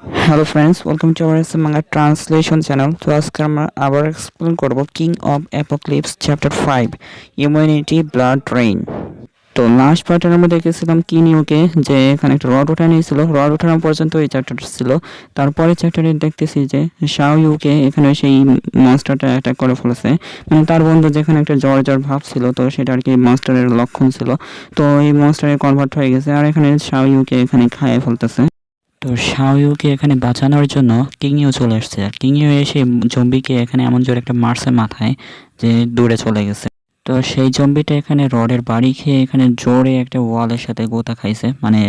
Hello friends welcome to our manga translation channel তো আজকে আমরা আবার এক্সপ্লেন করব king of apocalypse chapter five immunity blood drain তো লাস্ট পার্টের আমরা দেখেছিলাম কিং ইউকে যে এখানে একটা রড উঠে নিয়েছিল। রড ওঠানো পর্যন্ত এই চ্যাপ্টারটা ছিল। তারপরে চ্যাপ্টারে দেখতেছি যে শাও ইউকে এখানে সেই মনস্টারটা অ্যাটাক করে ফেলেছে। মানে তার বন্ধু যেখানে একটা জ্বর জ্বর ভাব ছিল, তো সেটা আর কি মনস্টারের লক্ষণ ছিল। তো এই মনস্টারে কনভার্ট হয়ে গেছে, আর এখানে শাও ইউকে এখানে খাইয়ে ফেলতেছে। তো শাওয়ুকে এখানে বাঁচানোর জন্য কিংইও চলে আসছে। আর কিংইও এসে জম্বিকে এখানে এমন জোরে একটা মারছে মাথায় যে দূরে চলে গেছে। তো সেই জম্বিটা এখানে রডের বাড়ি খেয়ে এখানে জোরে একটা ওয়ালের সাথে গোতা খাইছে মানে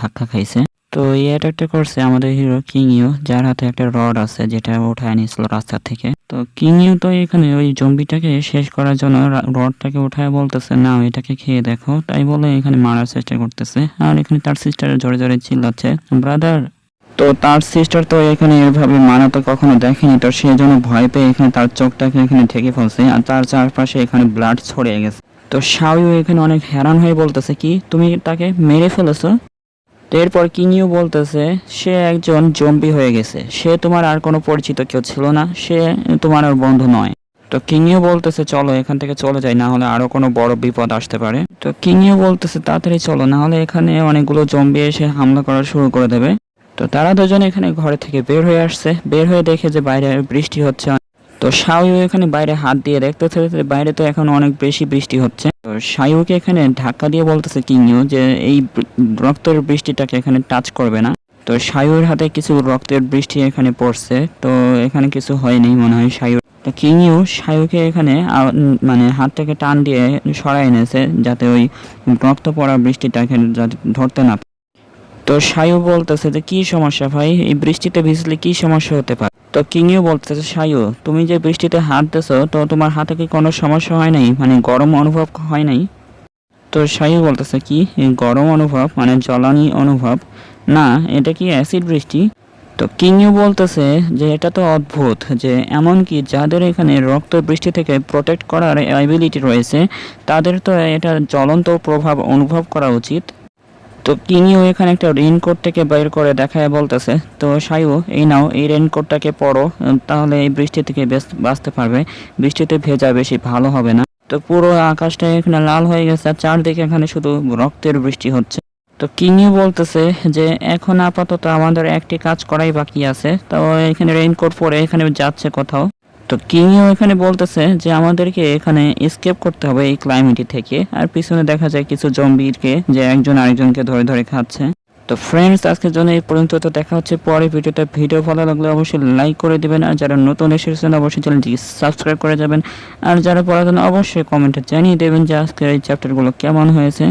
ধাক্কা খাইছে। তো এই অ্যাটাকটা করছে আমাদের হিরো কিংইও যার হাতে একটা রড আছে যেটা উঠায় নিয়েছিল রাস্তা থেকে। তো কিংইও তো এখানে ওই জম্বিটাকে শেষ করার জন্য রডটাকে উঠায় বলতেছে না এটাকে খেয়ে দেখো। তাই বলে এখানে মারার চেষ্টা করতেছে। আর এখানে তার সিস্টারের জোরে জোরে চিল্লাচ্ছে ব্রাদার তো তার সিস্টার তো এখানে এভাবে মারা তো কখনো দেখেনি, তো সেই জন্য ভয় পেয়ে এখানে তার চোখটাকে এখানে ঢেকে ফেলছে আর তার চারপাশে এখানে ব্লাড ছড়িয়ে গেছে। তো শাওয়ু এখানে অনেক হেরান হয়ে বলতেছে, কি? তুমি তাকে মেরে ফেলেছো? তো এরপর কিংইউ বলতেছে, সে একজন জম্বি হয়ে গেছে। সে তোমার আর কোনো পরিচিত কেউ ছিল না। সে তোমার আর বন্ধু নয়। তো কিংইউ বলতেছে, চলো এখান থেকে চলে যাই, না হলে আরও কোনো বড় বিপদ আসতে পারে। তো কিংইউ বলতেছে, তাড়াতাড়ি চলো, না হলে এখানে অনেকগুলো জম্বি এসে হামলা করা শুরু করে দেবে। তো তারা দুজন এখানে ঘরে থেকে বের হয়ে আসছে। বের হয়ে দেখে যে বাইরে বৃষ্টি হচ্ছে। তো শায়ু এখানে বাইরে হাত দিয়ে দেখতেছে যে বাইরে তো এখন অনেক বেশি বৃষ্টি হচ্ছে। তো শায়ুকে এখানে ধাক্কা দিয়ে বলতেছে কিংইউ যে এই রক্তের বৃষ্টিটাকে এখানে টাচ করবে না। তো শায়ুর হাতে কিছু রক্তের বৃষ্টি এখানে পড়ছে, তো এখানে কিছু হয়নি মনে হয় শায়ু তো কিংইউ শায়ুকে এখানে মানে হাতটাকে টান দিয়ে সরাই এনেছে যাতে ওই রক্ত পড়া বৃষ্টিটাকে যাতে ধরতে না। তো সায়ু বলতেছে যে, কি সমস্যা ভাই? এই বৃষ্টিতে ভিজলে কি সমস্যা হতে পারে? তো কিংইও বলতেছে, সায়ু, তুমি যে বৃষ্টিতে হাত দিছো তো তোমার হাতে কি কোনো সমস্যা হয় নাই? মানে গরম অনুভব হয় নাই? তো সায়ু বলতেছে, কি? গরম অনুভব? মানে জ্বালানি অনুভব? না, এটা কি অ্যাসিড বৃষ্টি? তো কিংইও বলতেছে যে, এটা তো অদ্ভুত যে, এমনকি যাদের এখানে রক্ত বৃষ্টি থেকে প্রোটেক্ট করার অ্যাবিলিটি রয়েছে, তাদের তো এটা জ্বলন্ত প্রভাব অনুভব করা উচিত। তো কিনিও এখানে একটা রেইনকোট থেকে বের করে দেখায় বলতেছে, তো সায়ু এই নাও, এই রেইনকোটটাকে পরো তাহলে এই বৃষ্টি থেকে বাঁচতে পারবে। বৃষ্টিতে ভেজা বেশি ভালো হবে না। তো পুরো আকাশটা এখানে লাল হয়ে গেছে, আর চারদিকে এখানে শুধু রক্তের বৃষ্টি হচ্ছে। তো কিনিও বলতেছে যে, এখন আপাতত আমাদের একটি কাজ করাই বাকি আছে, তো এখানে রেইনকোট পরে এখানে যাচ্ছে কোথাও। তো কিংও এখানে বলতেছে যে আমাদেরকে এখানে এসকেপ করতে হবে এই ক্লাইমেটি থেকে। আর পিছনে দেখা যায় কিছু জম্বিরকে যে একজন আরেকজনকে ধরে ধরে খাচ্ছে। তো ফ্রেন্ডস আজকের জন্য এই পর্যন্ত, তো দেখা হচ্ছে পরে ভিডিওটা ভিডিও ভালো লাগলে অবশ্যই লাইক করে দিবেন। আর যারা নতুন এসেছেন, অবশ্যই চ্যানেলটি সাবস্ক্রাইব করে যাবেন। আর যারা পড়াশোনা অবশ্যই কমেন্টে জানিয়ে দেবেন যে আজকের এই চ্যাপ্টারগুলো কেমন হয়েছে।